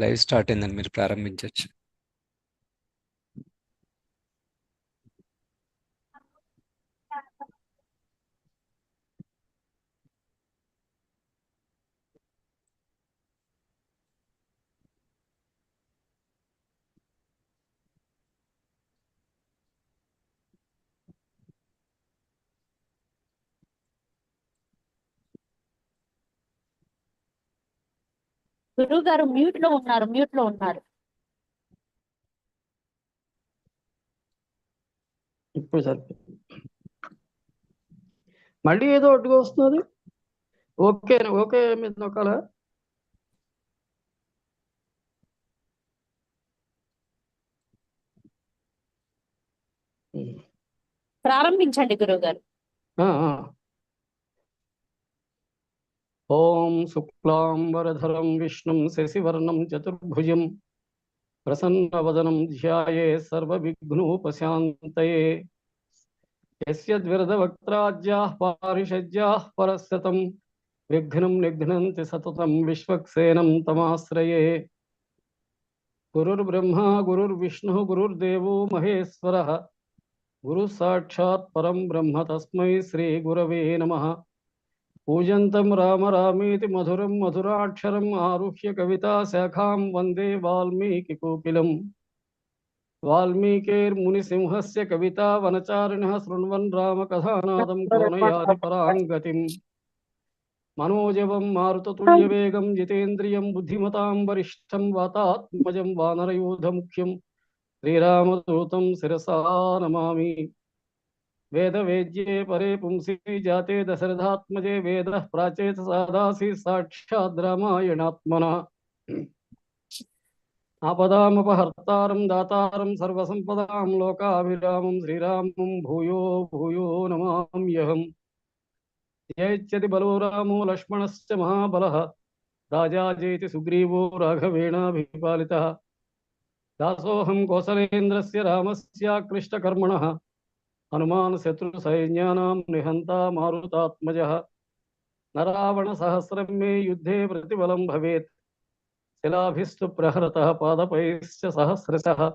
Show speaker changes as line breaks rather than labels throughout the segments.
Live start అయిందండి మీరు ప్రారంభించవచ్చు
గురువు గారు మ్యూట్లో ఉన్నారు మ్యూట్లో ఉన్నారు.
ఇప్పుడు మళ్ళీ ఏదో అడ్డుగా వస్తున్నది? ఓకే ఓకే మీద నొక్కాలా?
ప్రారంభించండి గురువు గారు
ओम शुक्लांबरधर विष्णु शशिवर्ण चतुर्भुज प्रसन्न वदनम ध्यानोपात यस्य द्विरदवक्त्राज्याः विघ्न परस्यतं सतत निघ्नन्ति तमाश्रिए विश्वक्सेनं तमाश्रये। गुरुर्ब्रह्मा, गुरुर्विष्णुः, गुरुर्देवो ब्रह्म तस्म श्रीगुरव नमः। पूजन्तं राम रामेति मधुरं मधुराक्षरम् आरुह्य कविता शाखा वंदे वाल्मीकिकोकिलम वाल्मीकेर मुनि सिंहस्य कविता वनचारिणः श्रुण्वन् राम कथानादं कोनयाति परां गतिम् मनोजवं मारुततुल्यवेगं जितेन्द्रियं बुद्धिमतां वरिष्ठं वातात्मजं वानरयूधमुख्यं श्रीरामदूतं शिरसा नमामि। वेद वेद्ये परे पुंसी जाते दशरथात्मजे वेद प्राचेत सादासि साक्षाद्रामायणात्मना। आपदामपहर्तारं दातारं सर्वसम्पदां लोकाभिरामं श्रीरामं भूयो भूयो नमाम्यहम्। यैच्छति बलो रामो लक्ष्मणश्च महाबलः राजा जेति सुग्रीवो राघवेणाभिपालितः। दासोऽहं कोसलेन्द्रस्य रामस्याकृष्टकर्मणः हनुमान शत्रु सैन्यानाम निहंता मारुतात्मजः। नरावण रावण सहस्रम मे युद्धे प्रतिबल भवेत्। शिलाभिस्तु प्रहृतः पादपैश्च सहस्रशः।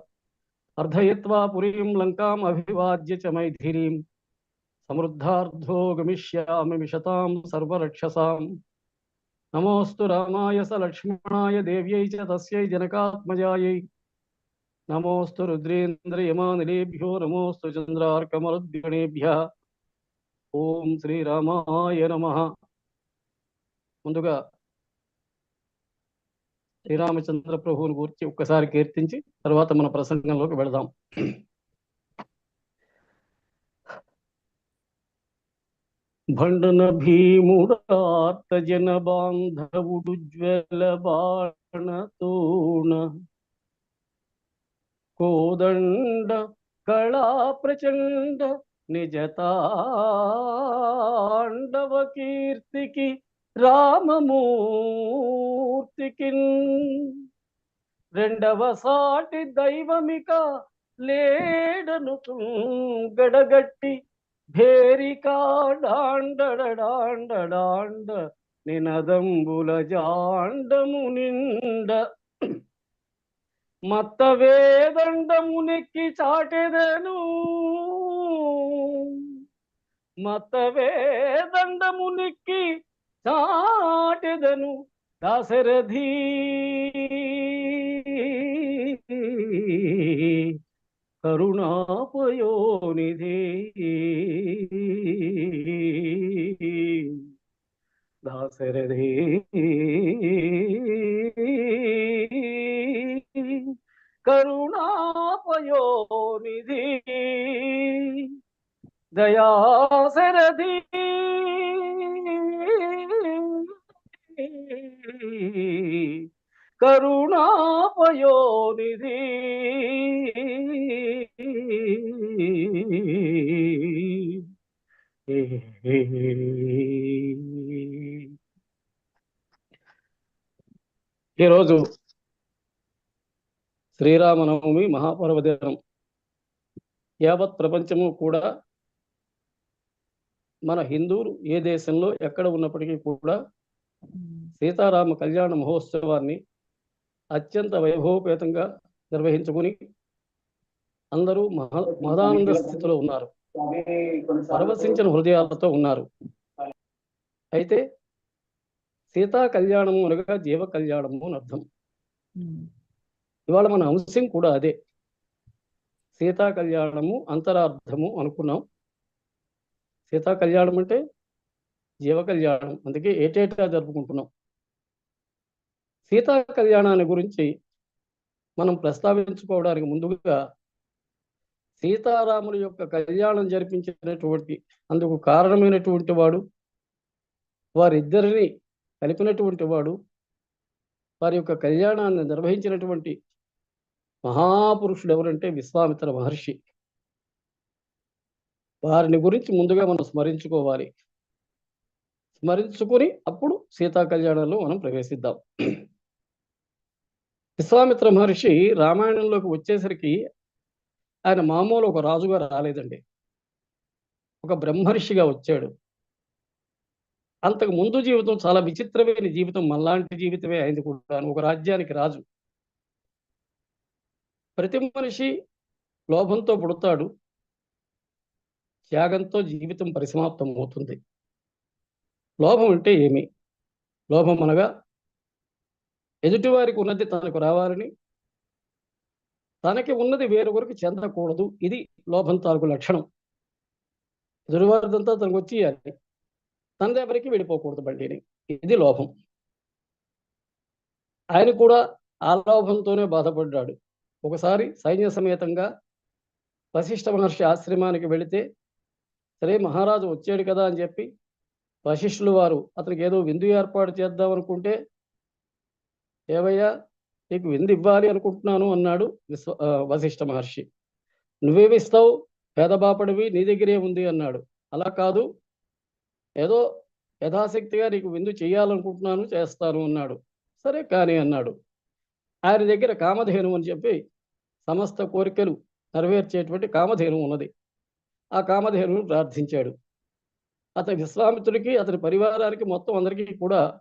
अर्धयित्वा पुरीं लङ्काम् अभिवाद्य च मैथिलीं समृद्धार्धो गमिष्यामि मिषतां सर्वरक्षसाम्। नमोस्तु रामाय स लक्ष्मणाय देव्यै च तस्यै जनकात्मजायै। నమోస్తు తస్యై జనకాత్మజాయై నమోస్తు రుద్రేంద్రయమానిలేభ్యో నమోస్తు చంద్రార్కమరుద్గణేభ్య. ఓం శ్రీరామాయ నమ. ముందుగా శ్రీరామచంద్ర ప్రభువుని గురించి ఒక్కసారి కీర్తించి తర్వాత మన ప్రసంగంలోకి వెళదాం. భండన భీముడార్త జన బాంధవుడు జ్వల బాణ తోణ కోదండ కళా ప్రచండ నిజతాండవ కీర్తికి రామమూర్తికి రెండవ సాటి దైవమిక లేడను గడగట్టి భేరికాడాండడాండడాండ నినదంబుల జాండము నిండ మత్త వేదండమునెక్కి చాటెదను మత్త వేదండమునెక్కి చాటెదను దాశరథి కరుణాపయోనిధి దాశరథి దయాశరథి కరుణాపయోనిధి ఈరోజు శ్రీరామనవమి మహాపర్వదినం యావత్ ప్రపంచము కూడా మన హిందువులు ఏ దేశంలో ఎక్కడ ఉన్నప్పటికీ కూడా సీతారామ కళ్యాణ మహోత్సవాన్ని అత్యంత వైభవపేతంగా నిర్వహించుకుని అందరూ మహ మహదానంద స్థితిలో ఉన్నారు. పరవశించిన హృదయాలతో ఉన్నారు. అయితే సీతా కళ్యాణము అనగా జీవ కళ్యాణము అని అర్థం. ఇవాళ మన అంశం కూడా అదే. సీతా కళ్యాణము అంతరార్థము అనుకున్నాం. సీతా కళ్యాణం అంటే జీవ కళ్యాణం. అందుకే ఏటేటా జరుపుకుంటున్నాం. సీతా కళ్యాణాన్ని గురించి మనం ప్రస్తావించుకోవడానికి ముందుగా సీతారాముల యొక్క కళ్యాణం జరిపించినటువంటి అందుకు కారణమైనటువంటి వాడు వారిద్దరిని కలిపినటువంటి వాడు వారి యొక్క కళ్యాణాన్ని నిర్వహించినటువంటి మహాపురుషుడు ఎవరంటే విశ్వామిత్ర మహర్షి. వారిని గురించి ముందుగా మనం స్మరించుకోవాలి. స్మరించుకొని అప్పుడు సీతా కళ్యాణంలో మనం ప్రవేశిద్దాం. విశ్వామిత్ర మహర్షి రామాయణంలోకి వచ్చేసరికి ఆయన మామూలు ఒక రాజుగా రాలేదండి. ఒక బ్రహ్మర్షిగా వచ్చాడు. అంతకు ముందు జీవితం చాలా విచిత్రమైన జీవితం. మళ్ళాంటి జీవితమే అయింది కూడా ఒక రాజ్యానికి రాజు. ప్రతి మనిషి లోభంతో పుడతాడు. త్యాగంతో జీవితం పరిసమాప్తం అవుతుంది లోభం అంటే ఏమి? లోభం అనగా ఎదుటివారికి ఉన్నది తనకు రావాలని తనకి ఉన్నది వేరొకరికి చెందకూడదు. ఇది లోభం తాలూకు లక్షణం. ఎదురువారిదంతా తనకు వచ్చి తన దగ్గరికి వెళ్ళిపోకూడదు బండిని. ఇది లోభం. ఆయన కూడా ఆ లోభంతోనే బాధపడ్డాడు. ఒకసారి సైన్య సమేతంగా వశిష్ఠ మహర్షి ఆశ్రమానికి వెళితే సరే మహారాజు వచ్చాడు కదా అని చెప్పి వశిష్ఠులు వారు అతనికి ఏదో విందు ఏర్పాటు చేద్దాం అనుకుంటే ఏవయ్యా నీకు విందు ఇవ్వాలి అనుకుంటున్నాను అన్నాడు విశ్వ వశిష్ఠ మహర్షి. నువ్వేమిస్తావు? పేదబాపడివి నీ దగ్గరే ఉంది అన్నాడు. అలా కాదు. ఏదో యథాశక్తిగా నీకు విందు చేయాలనుకుంటున్నాను చేస్తాను అన్నాడు. సరే కానీ అన్నాడు. ఆయన దగ్గర కామధేను అని చెప్పి సమస్త కోరికలు నెరవేర్చేటువంటి కామధేను ఉన్నది. ఆ కామధేనువును ప్రార్థించాడు. అతని విశ్వామిత్రుడికి అతని పరివారానికి మొత్తం అందరికీ కూడా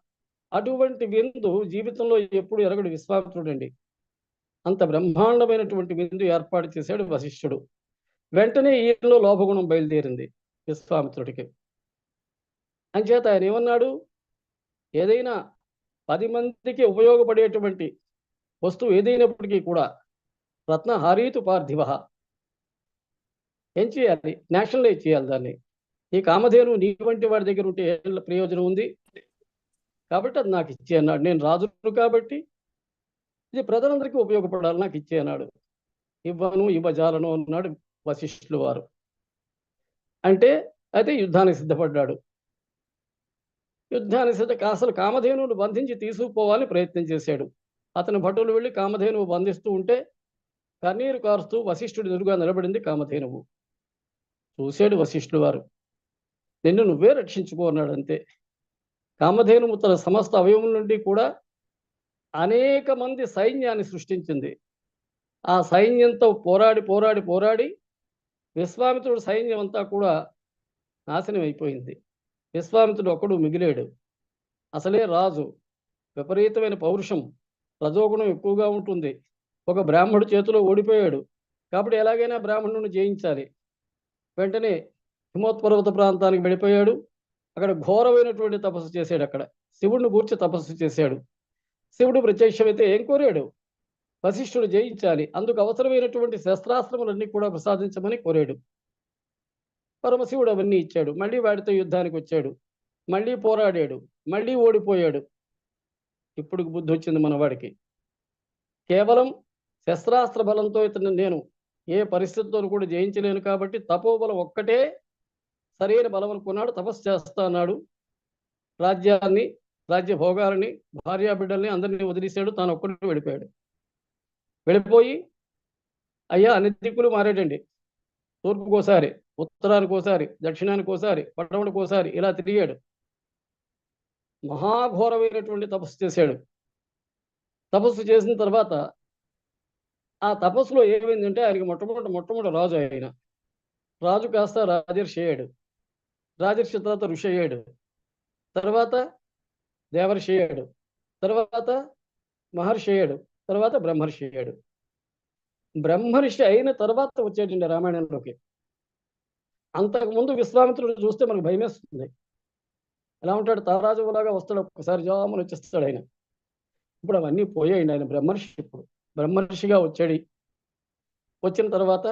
అటువంటి విందు జీవితంలో ఎప్పుడు ఎరగడు విశ్వామిత్రుడండి. అంత బ్రహ్మాండమైనటువంటి విందు ఏర్పాటు చేశాడు వశిష్ఠుడు. వెంటనే ఈయనలో లోభగుణం బయలుదేరింది విశ్వామిత్రుడికి. అంచేత ఆయన ఏమన్నాడు? ఏదైనా పది మందికి ఉపయోగపడేటువంటి వస్తువు ఏదైనప్పటికీ కూడా రత్న హారీతు పార్థివ ఏం చేయాలి? నేషనలైజ్ చేయాలి దాన్ని. ఈ కామధేను నీ వంటి వాడి దగ్గర ఉంటే ప్రయోజనం ఉంది? కాబట్టి అది నాకు ఇచ్చే అన్నాడు. నేను రాజును కాబట్టి ఇది ప్రజలందరికీ ఉపయోగపడాలి. నాకు ఇచ్చే అన్నాడు. ఇవ్వను ఇవ్వజాలను అన్నాడు వశిష్ఠులు వారు. అంటే అయితే యుద్ధానికి సిద్ధపడ్డాడు. యుద్ధానికి సిద్ధ అసలు కామధేనువును బంధించి తీసుకుపోవాలని ప్రయత్నం చేశాడు. అతని భటులు వెళ్ళి కామధేనువు బంధిస్తూ ఉంటే కన్నీరు కారుస్తూ వశిష్ఠుడి ఎదురుగా నిలబడింది కామధేనువు. చూశాడు వశిష్ఠుడు వారు. నిన్ను నువ్వే రక్షించుకోన్నాడు అంతే. కామధేనువు తన సమస్త అవయవం నుండి కూడా అనేక మంది సైన్యాన్ని సృష్టించింది. ఆ సైన్యంతో పోరాడి పోరాడి పోరాడి విశ్వామిత్రుడు సైన్యం అంతా కూడా నాశనం అయిపోయింది. విశ్వామిత్రుడు ఒకడు మిగిలాడు. అసలే రాజు. విపరీతమైన పౌరుషం. రజోగుణం ఎక్కువగా ఉంటుంది. ఒక బ్రాహ్మడు చేతిలో ఓడిపోయాడు. కాబట్టి ఎలాగైనా బ్రాహ్మణుని జయించాలి. వెంటనే హిమోత్పర్వత ప్రాంతానికి వెళ్ళిపోయాడు. అక్కడ ఘోరమైనటువంటి తపస్సు చేశాడు అక్కడ. శివుడిని గూర్చి తపస్సు చేశాడు. శివుడు ప్రత్యక్షమైతే ఏం కోరాడు? వశిష్ఠుడు జయించాలి. అందుకు అవసరమైనటువంటి శస్త్రాస్త్రములన్నీ కూడా ప్రసాదించమని కోరాడు. పరమశివుడు అవన్నీ ఇచ్చాడు. మళ్ళీ వాడితో యుద్ధానికి వచ్చాడు. మళ్ళీ పోరాడాడు. మళ్ళీ ఓడిపోయాడు. ఇప్పుడు బుద్ధి వచ్చింది మనవాడికి. కేవలం శస్త్రాస్త్ర బలంతో ఇతను నేను ఏ పరిస్థితితో కూడా జయించలేను కాబట్టి తపోబలం ఒక్కటే సరైన బలం అనుకున్నాడు తపస్సు చేస్తా అన్నాడు. రాజ్యాన్ని రాజ్య భోగాలని భార్యా బిడ్డల్ని అందరినీ వదిలేశాడు తాను ఒక్కడిని వెళ్ళిపోయాడు. వెళ్ళిపోయి అయ్యా అన్ని దిక్కులు మారాడండి. తూర్పుకోసారి ఉత్తరానికి ఒకసారి దక్షిణానికి ఒకసారి పడమడికి ఒకసారి ఇలా తిరిగాడు. మహాఘోరమైనటువంటి తపస్సు చేశాడు. తపస్సు చేసిన తర్వాత ఆ తపస్సులో ఏమైందంటే ఆయనకి మొట్టమొదటి మొట్టమొదటి రాజు ఆయన. రాజు కాస్త రాజర్షి అయ్యాడు. రాజర్షి తర్వాత ఋషి అయ్యాడు. తర్వాత దేవర్షి అయ్యాడు. తర్వాత మహర్షి అయ్యాడు. తర్వాత బ్రహ్మర్షి అయ్యాడు. బ్రహ్మర్షి అయిన తర్వాత వచ్చేటండి రామాయణంలోకి. అంతకుముందు విశ్వామిత్రుడు చూస్తే మనకు భయమేస్తుంది ఎలా ఉంటాడు? తారాజువులాగా వస్తాడు. ఒక్కసారి జామును వచ్చేస్తాడు ఆయన. ఇప్పుడు అవన్నీ పోయాయండి ఆయన బ్రహ్మర్షి ఇప్పుడు. బ్రహ్మర్షిగా వచ్చాడు. వచ్చిన తర్వాత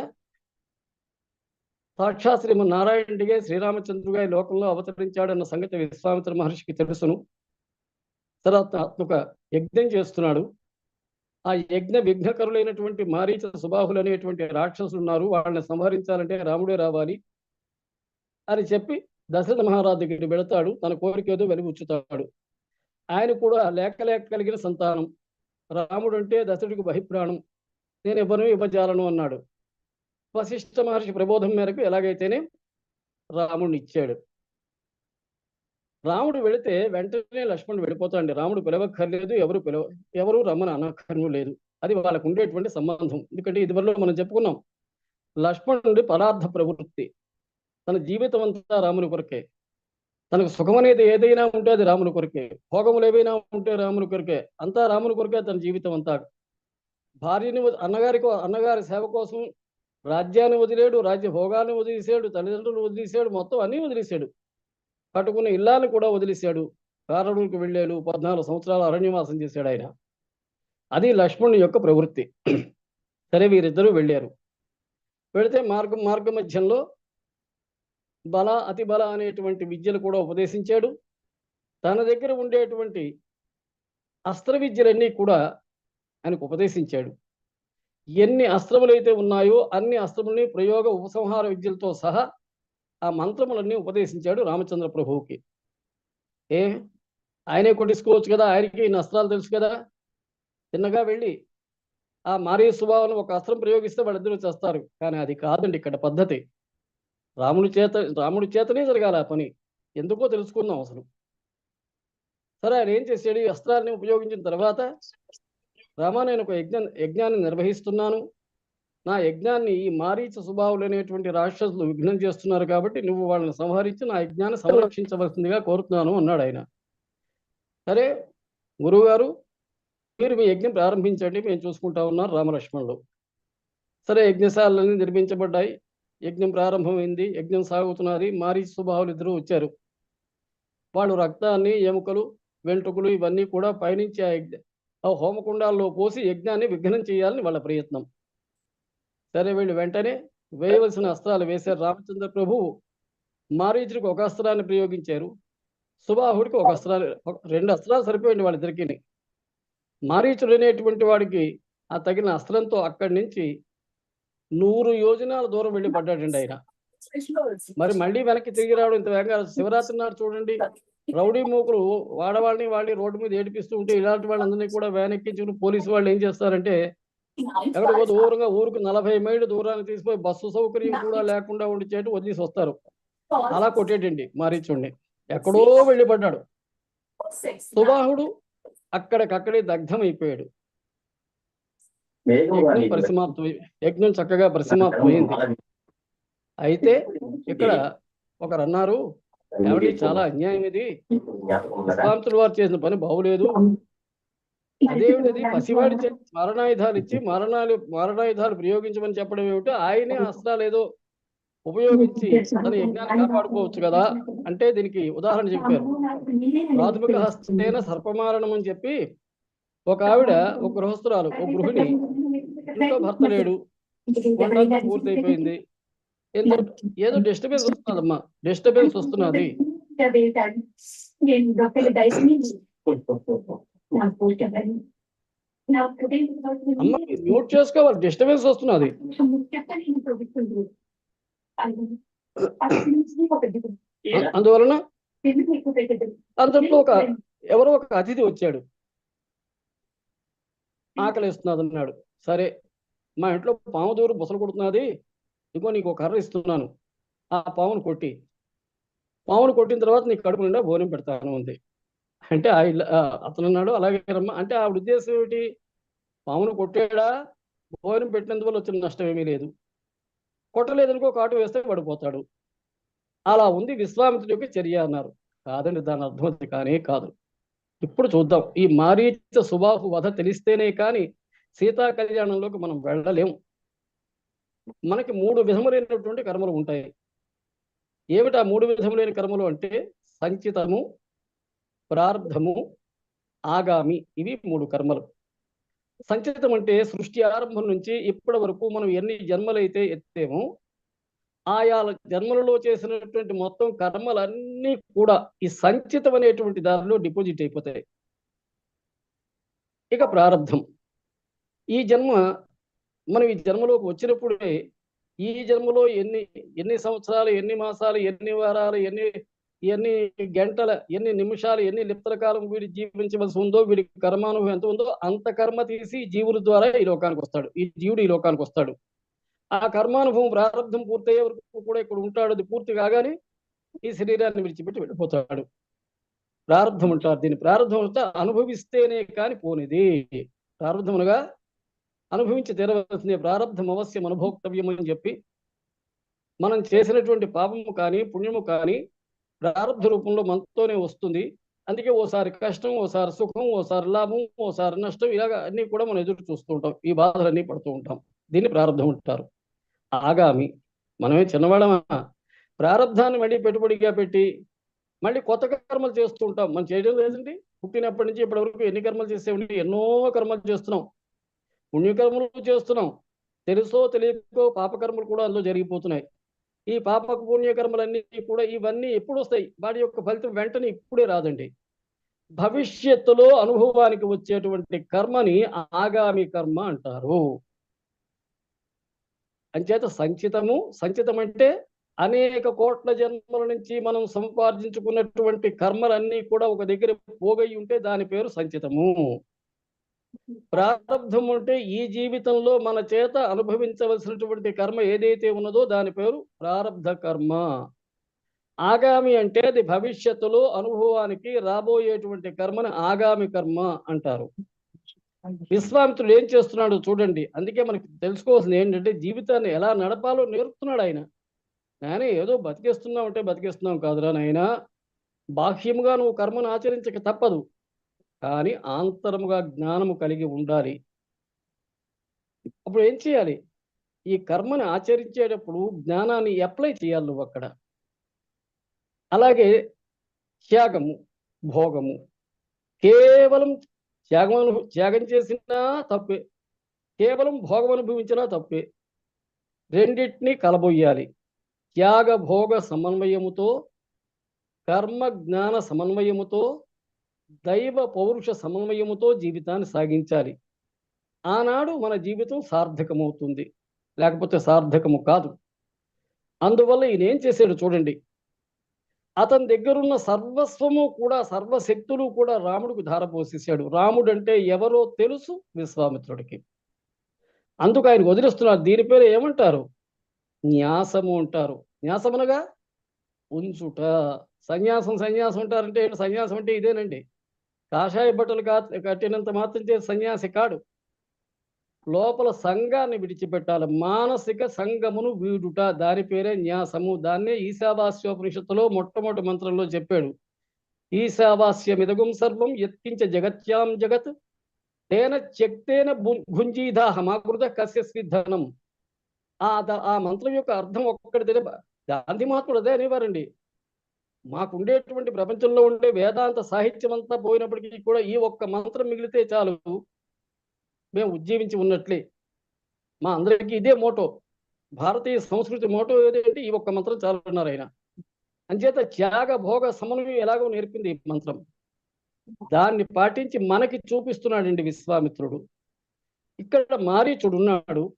సాక్షాత్ శ్రీమ నారాయణుడిగా శ్రీరామచంద్రుగా ఈ లోకంలో అవతరించాడన్న సంగతి విశ్వామిత్ర మహర్షికి తెలుసును. తర్వాత ఒక యజ్ఞం చేస్తున్నాడు. ఆ యజ్ఞ విఘ్నకరులైనటువంటి మారీచ సుబాహులు అనేటువంటి రాక్షసులు ఉన్నారు వాళ్ళని సంహరించాలంటే రాముడే రావాలి అని చెప్పి దశరథ మహారాజు దగ్గరికి వెళతాడు. తన కోరిక ఏదో వెలుగుచ్చుతాడు ఆయన కూడా లేక లేక కలిగిన సంతానం. రాముడు అంటే దశరుడికి బహిప్రాణం. నేను ఎవరిని ఇవ్వజాలను అన్నాడు. వశిష్ఠ మహర్షి ప్రబోధం మేరకు ఎలాగైతేనే రాముడిని ఇచ్చాడు రాముడు వెళితే వెంటనే లక్ష్మణుడు వెళ్ళిపోతాడు రాముడు పిలవక్కర్లేదు ఎవరు పిలవ ఎవరు రమ్మని అనక్కర్ను లేదు. అది వాళ్ళకు ఉండేటువంటి సంబంధం. ఎందుకంటే ఇదివరలో మనం చెప్పుకున్నాం లక్ష్మణుడి పదార్థ ప్రవృత్తి తన జీవితం అంతా రాముని కొరకే. తనకు సుఖం అనేది ఏదైనా ఉంటే అది రాముని కొరికే. భోగములు ఏవైనా ఉంటే రాముని కొరికే. అంతా రాముని కొరికే తన జీవితం అంతా. భార్యని అన్నగారి అన్నగారి సేవ కోసం రాజ్యాన్ని వదిలేడు రాజ్య భోగాన్ని వదిలేసాడు తల్లిదండ్రులు వదిలేసాడు మొత్తం అన్నీ వదిలేశాడు కట్టుకున్న ఇల్లాన్ని కూడా వదిలేశాడు కారణులకు వెళ్ళాడు పద్నాలుగు సంవత్సరాలు అరణ్యవాసం చేశాడు ఆయన. అది లక్ష్మణుని యొక్క ప్రవృత్తి. సరే వీరిద్దరూ వెళ్ళారు. వెళితే మార్గం మార్గ మధ్యంలో బల అతి బల అనేటువంటి విద్యలు కూడా ఉపదేశించాడు. తన దగ్గర ఉండేటువంటి అస్త్ర విద్యలన్నీ కూడా ఆయనకు ఉపదేశించాడు. ఎన్ని అస్త్రములు అయితే ఉన్నాయో అన్ని అస్త్రములని ప్రయోగ ఉపసంహార విద్యలతో సహా ఆ మంత్రములన్నీ ఉపదేశించాడు రామచంద్ర ప్రభువుకి. ఏ? ఆయనే కొట్టించుకోవచ్చు కదా ఆయనకి ఇన్ని అస్త్రాలు తెలుసు కదా. చిన్నగా వెళ్ళి ఆ మారీ స్వభావం ఒక అస్త్రం ప్రయోగిస్తే వాళ్ళిద్దరూ చేస్తారు. కానీ అది కాదండి ఇక్కడ పద్ధతి. రాముడి చేత రాముడి చేతనే జరగాలి ఆ పని. ఎందుకో తెలుసుకుందాం అసలు. సరే ఆయన ఏం చేశాడు? ఈ ఉపయోగించిన తర్వాత రామా నేను ఒక యజ్ఞ యజ్ఞాన్ని నిర్వహిస్తున్నాను. నా యజ్ఞాన్ని ఈ మారీచ స్వభావులు అనేటువంటి రాక్షసులు విఘ్నం చేస్తున్నారు కాబట్టి నువ్వు వాళ్ళని సంహరించి నా యజ్ఞాన్ని సంరక్షించవలసిందిగా కోరుతున్నాను అన్నాడు ఆయన. సరే గురువుగారు మీరు మీ యజ్ఞం ప్రారంభించండి. మేము చూసుకుంటా ఉన్నారు రామలక్ష్మణులు. సరే యజ్ఞశాలన్నీ నిర్మించబడ్డాయి. యజ్ఞం ప్రారంభమైంది. యజ్ఞం సాగుతున్నది. మారీ స్వభావులు ఇద్దరు వచ్చారు. వాళ్ళు రక్తాన్ని ఎముకలు వెంట్రుకలు ఇవన్నీ కూడా పయనించి ఆ యజ్ఞ ఆ హోమకుండాల్లో పోసి యజ్ఞాన్ని విఘ్నం చేయాలని వాళ్ళ ప్రయత్నం. సరే వీళ్ళు వెంటనే వేయవలసిన అస్త్రాలు వేశారు. రామచంద్ర ప్రభువు మారీచుడికి ఒక అస్త్రాన్ని ప్రయోగించారు. సుబాహుడికి ఒక అస్త్రాలు ఒక- రెండు అస్త్రాలు సరిపోయింది వాళ్ళిద్దరికి మారీచుడు అనేటువంటి వాడికి ఆ తగిన అస్త్రంతో అక్కడి నుంచి నూరు యోజనాల దూరం వెళ్ళి పడ్డాడండి ఆయన. మరి మళ్ళీ వెనక్కి తిరిగి రావడం ఇంత వేగంగా శివరాత్రి నాడు చూడండి రౌడీ మూకులు వాడవాళ్ళని వాళ్ళని రోడ్డు మీద ఏడిపిస్తూ ఉంటే ఇలాంటి వాళ్ళందరినీ కూడా వ్యాన్ ఎక్కించుకుని పోలీసు వాళ్ళు ఏం చేస్తారంటే ఎక్కడ దూరంగా ఊరుకు నలభై మైళ్ళు దూరానికి తీసుకుపోయి బస్సు సౌకర్యం కూడా లేకుండా ఉండి వదిలేసి వస్తారు. అలా కొట్టేటండి మారీచుండి ఎక్కడో వెళ్ళి పడ్డాడు సుబాహుడు అక్కడికక్కడే దగ్ధం అయిపోయాడు పరిసమాప్తం యజ్ఞం చక్కగా పరిసమాప్తమైంది. అయితే ఇక్కడ ఒకరు అన్నారు ఏమండి చాలా అన్యాయం ఇది. విశ్వామిత్రుల వారు చేసిన పని బాగులేదు. అదేమిటది? పసివాడి మరణాయుధాలు ఇచ్చి మరణాలు మరణాయుధాలు ప్రయోగించమని చెప్పడం ఏమిటో? ఆయనే అస్త్రాలు ఏదో ఉపయోగించి తన యజ్ఞాన్ని కాపాడుకోవచ్చు కదా? అంటే దీనికి ఉదాహరణ చెప్పారు. ప్రాథమిక హస్తేన సర్పమారణం అని చెప్పి ఒక ఆవిడ ఒక గృహస్థురాలు ఒక గృహిణి ఇంట్లో భర్త లేడు వంటంతా పూర్తయిపోయింది. ఏదో ఏదో డిస్టర్బెన్స్ వస్తున్నదమ్మా డిస్టర్బెన్స్ వస్తున్నది. అమ్మ మ్యూట్ చేసుకోవాలి డిస్టర్బెన్స్ వస్తున్నది. అందువలన అంతట్లో ఒక ఎవరో ఒక అతిథి వచ్చాడు. ఆకలిస్తున్నది అన్నాడు సరే మా ఇంట్లో పాము దూరు బుసలు కొడుతున్నది ఇదిగో నీకు ఒక కర్ర ఇస్తున్నాను. ఆ పామును కొట్టి పామును కొట్టిన తర్వాత నీకు కడుపు నిండా భోజనం పెడతాను ఉంది అంటే ఆ ఇల్ల- అతను అన్నాడు అలాగే రమ్మ అంటే ఆవిడ ఉద్దేశం ఏమిటి? పామును కొట్టాడా? భోజనం పెట్టినందువల్ల వచ్చిన నష్టం ఏమీ లేదు కొట్టలేదనుకో కాటు వేస్తే పడిపోతాడు. అలా ఉంది విశ్వామిత్రుడి యొక్క చర్య అన్నారు. కాదండి దాని అర్థం అది కానే కాదు. ఇప్పుడు చూద్దాం. ఈ మారీచ సుబాహు వధ తెలిస్తేనే కానీ సీతా కళ్యాణంలోకి మనం వెళ్ళలేము. మనకి మూడు విధములైనటువంటి కర్మలు ఉంటాయి. ఏమిటా మూడు విధములైన కర్మలు అంటే సంచితము ప్రార్థము ఆగామి. ఇవి మూడు కర్మలు. సంచితం అంటే సృష్టి ఆరంభం నుంచి ఇప్పటి వరకు మనం ఎన్ని జన్మలైతే ఎత్తేమో ఆయా జన్మలలో చేసినటువంటి మొత్తం కర్మలన్నీ కూడా ఈ సంచితం అనేటువంటి దారిలో డిపాజిట్ అయిపోతాయి. ఇక ప్రారంధం ఈ జన్మ మనం ఈ జన్మలోకి వచ్చినప్పుడే ఈ జన్మలో ఎన్ని ఎన్ని సంవత్సరాలు ఎన్ని మాసాలు ఎన్ని వారాలు ఎన్ని ఎన్ని గంటల ఎన్ని నిమిషాలు ఎన్ని లిప్తల కాలం వీడి జీవించవలసి ఉందో వీడి కర్మానుభవం ఎంత ఉందో అంత కర్మ తీసి జీవుల ద్వారా ఈ లోకానికి వస్తాడు. ఈ జీవుడు ఈ లోకానికి వస్తాడు. ఆ కర్మానుభవం ప్రారంభం పూర్తయ్యే వరకు కూడా ఇక్కడ ఉంటాడు అది పూర్తి కాగానే ఈ శరీరాన్ని విడిచిపెట్టి వెళ్ళిపోతాడు. ప్రారంధం అంటారు దీని ప్రారంధం అంతా అనుభవిస్తేనే కాని పోనిది. ప్రారంభములుగా అనుభవించి తీరవలసింది. ప్రారంధం అవశ్యం అనుభోక్తవ్యం అని చెప్పి మనం చేసినటువంటి పాపము కానీ పుణ్యము కానీ ప్రారంభ రూపంలో మనతోనే వస్తుంది. అందుకే ఓసారి కష్టం ఓసారి సుఖం ఓసారి లాభం ఓసారి నష్టం ఇలాగ అన్ని కూడా మనం ఎదురు చూస్తూ ఉంటాం. ఈ బాధలన్నీ పడుతూ ఉంటాం. దీన్ని ప్రారంధం అంటారు. ఆగామి. మనమే చిన్నవాడమా ప్రారంధాన్ని మళ్ళీ పెట్టుబడిగా పెట్టి మళ్ళీ కొత్త కర్మలు చేస్తూ ఉంటాం. మనం చేయడం లేదండి. పుట్టినప్పటి నుంచి ఇప్పటి వరకు ఎన్ని కర్మలు చేసేవండి? ఎన్నో కర్మలు చేస్తున్నాం. పుణ్యకర్మలు చేస్తున్నాం. తెలుసో తెలియకో పాపకర్మలు కూడా అందులో జరిగిపోతున్నాయి. ఈ పాప పుణ్యకర్మలన్నీ కూడా ఇవన్నీ ఎప్పుడు వస్తాయి వాటి యొక్క ఫలితం వెంటనే ఇప్పుడే రాదండి. భవిష్యత్తులో అనుభవానికి వచ్చేటువంటి కర్మని ఆగామి కర్మ అంటారు. అంచేత సంచితము సంచితం అంటే అనేక కోట్ల జన్మల నుంచి మనం సంపార్జించుకున్నటువంటి కర్మలన్నీ కూడా ఒక దగ్గర పోగై ఉంటే దాని పేరు సంచితము. ప్రారంధం అంటే ఈ జీవితంలో మన చేత అనుభవించవలసినటువంటి కర్మ ఏదైతే ఉన్నదో దాని పేరు ప్రారంధ కర్మ. ఆగామి అంటే అది భవిష్యత్తులో అనుభవానికి రాబోయేటువంటి కర్మని ఆగామి కర్మ అంటారు. విశ్వామిత్రుడు ఏం చేస్తున్నాడు చూడండి. అందుకే మనకి తెలుసుకోవాల్సింది ఏంటంటే జీవితాన్ని ఎలా నడపాలో నేర్పుతున్నాడు ఆయన. నాయన ఏదో బతికేస్తున్నావు అంటే బతికేస్తున్నాం కాదురా నాయన. బాహ్యముగా నువ్వు కర్మను ఆచరించక తప్పదు. కానీ ఆంతరముగా జ్ఞానము కలిగి ఉండాలి. అప్పుడు ఏం చేయాలి? ఈ కర్మని ఆచరించేటప్పుడు జ్ఞానాన్ని అప్లై చేయాలి నువ్వు అక్కడ. అలాగే త్యాగము భోగము కేవలం త్యాగం త్యాగం చేసినా తప్పే. కేవలం భోగం అనుభవించినా తప్పే. రెండింటినీ కలబోయాలి త్యాగ భోగ సమన్వయముతో కర్మ జ్ఞాన సమన్వయముతో దైవ పౌరుష సమన్వయముతో జీవితాన్ని సాగించాలి. ఆనాడు మన జీవితం సార్థకమవుతుంది. లేకపోతే సార్థకము కాదు. అందువల్ల ఈయన ఏం చేశాడు చూడండి. అతని దగ్గరున్న సర్వస్వము కూడా సర్వశక్తులు కూడా రాముడికి ధారపోసేసాడు రాముడు అంటే ఎవరో తెలుసు విశ్వామిత్రుడికి. అందుకు ఆయన వదిలిస్తున్నారు. దీని పేరు ఏమంటారు? న్యాసము అంటారు. న్యాసమనగా ఉంచుట. సన్యాసం సన్యాసం అంటారంటే సన్యాసం అంటే ఇదేనండి. కాషాయ బట్టలు కా కట్టినంత మాత్రం చేసి సన్యాసి కాడు. లోపల సంఘాన్ని విడిచిపెట్టాలి. మానసిక సంఘమును వీడుట. దాని పేరే న్యాసము. దాన్నే ఈశావాస్యోపనిషత్తులో మొట్టమొదటి మంత్రంలో చెప్పాడు. ఈశావాస్యమిదగుం సర్వం ఎత్కించ జగత్యాం జగత్. తేన చెక్తేన భు- మాకృత కస్య ధనం. ఆ ఆ మంత్రం యొక్క అర్థం ఒక్కటి తెలియ గాంధీ మహాత్ముడు అదే అనేవారండి. మాకు ఉండేటువంటి ప్రపంచంలో ఉండే వేదాంత సాహిత్యం అంతా పోయినప్పటికీ కూడా ఈ ఒక్క మంత్రం మిగిలితే చాలు. మేము ఉజ్జీవించి ఉన్నట్లే. మా అందరికీ ఇదే మోటో. భారతీయ సంస్కృతి మోటో ఏదంటే ఈ ఒక్క మంత్రం చాలున్నారు ఆయన. అంచేత త్యాగ భోగ సమన్వయం ఎలాగో నేర్పింది ఈ మంత్రం. దాన్ని పాటించి మనకి చూపిస్తున్నాడండి విశ్వామిత్రుడు. ఇక్కడ మారీచుడు ఉన్నాడు.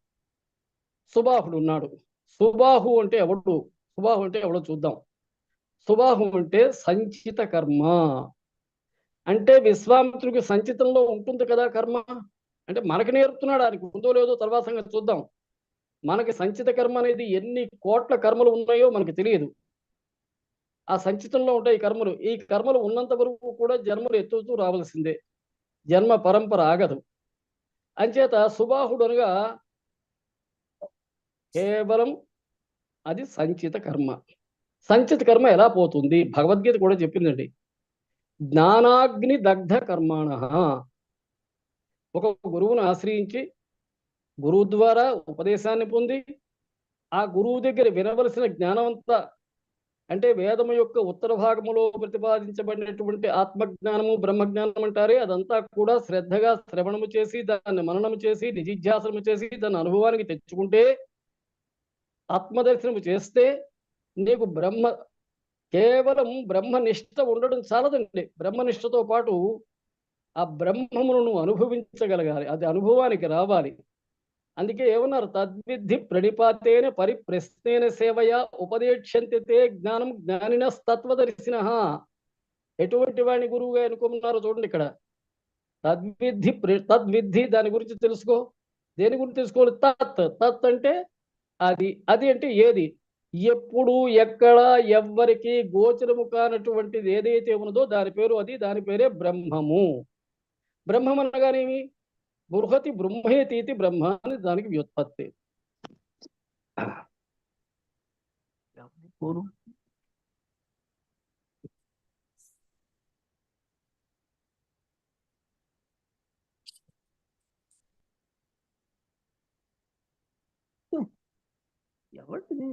సుబాహుడు ఉన్నాడు. సుబాహు అంటే ఎవడు? సుబాహు అంటే ఎవడో చూద్దాం. సుబాహు అంటే సంచిత కర్మ. అంటే విశ్వామిత్రుడికి సంచితంలో ఉంటుంది కదా కర్మ? అంటే మనకి నేర్పుతున్నాడు ఆయనకి ఉందో లేదో తర్వాత సంగతి చూద్దాం. మనకి సంచిత కర్మ అనేది ఎన్ని కోట్ల కర్మలు ఉన్నాయో మనకి తెలియదు. ఆ సంచితంలో ఉంటాయి ఈ కర్మలు. ఈ కర్మలు ఉన్నంత వరకు కూడా జన్మలు ఎత్తుతూ రావాల్సిందే. జన్మ పరంపర ఆగదు. అంచేత సుబాహుడు అనగా కేవలం అది సంచిత కర్మ. సంచిత కర్మ ఎలా పోతుంది? భగవద్గీత కూడా చెప్పిందండి. జ్ఞానాగ్ని దగ్ధ కర్మాణ ఒక గురువును ఆశ్రయించి గురువు ద్వారా ఉపదేశాన్ని పొంది ఆ గురువు దగ్గర వినవలసిన జ్ఞానమంతా అంటే వేదము యొక్క ఉత్తర భాగములో ప్రతిపాదించబడినటువంటి ఆత్మజ్ఞానము బ్రహ్మజ్ఞానం అంటారే అదంతా కూడా శ్రద్ధగా శ్రవణము చేసి దాన్ని మననము చేసి నిజిధ్యాసనము చేసి దాన్ని అనుభవానికి తెచ్చుకుంటే ఆత్మదర్శనము చేస్తే నీకు బ్రహ్మ కేవలం బ్రహ్మనిష్ట ఉండడం చాలదండి. బ్రహ్మనిష్టతో పాటు ఆ బ్రహ్మమును నువ్వు అనుభవించగలగాలి. అది అనుభవానికి రావాలి. అందుకే ఏమన్నారు? తద్విద్ధి ప్రణిపాతేన పరిప్రశ్నేన సేవయ ఉపదేక్షంతితే జ్ఞానం జ్ఞానిన తత్వదర్శిన ఎటువంటి వాడిని గురువుగా ఎన్నుకున్నారు చూడండి ఇక్కడ. తద్విద్ధి ప్ర- తద్విద్ధి దాని గురించి తెలుసుకో. దేని గురించి తెలుసుకోవాలి? తత్. తత్ అంటే అది అది అంటే ఏది? ఎప్పుడు ఎక్కడ ఎవ్వరికి గోచరము కానటువంటిది ఏదైతే ఉన్నదో దాని పేరు అది దాని పేరే బ్రహ్మము. బ్రహ్మం అనగానేమి బృహతి బ్రహ్మేతీతి బ్రహ్మ అని దానికి వ్యుత్పత్తి ఎవరిది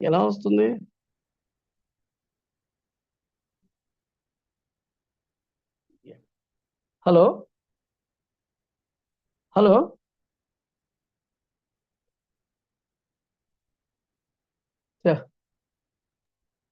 ఎలా వస్తుంది హలో హలో యా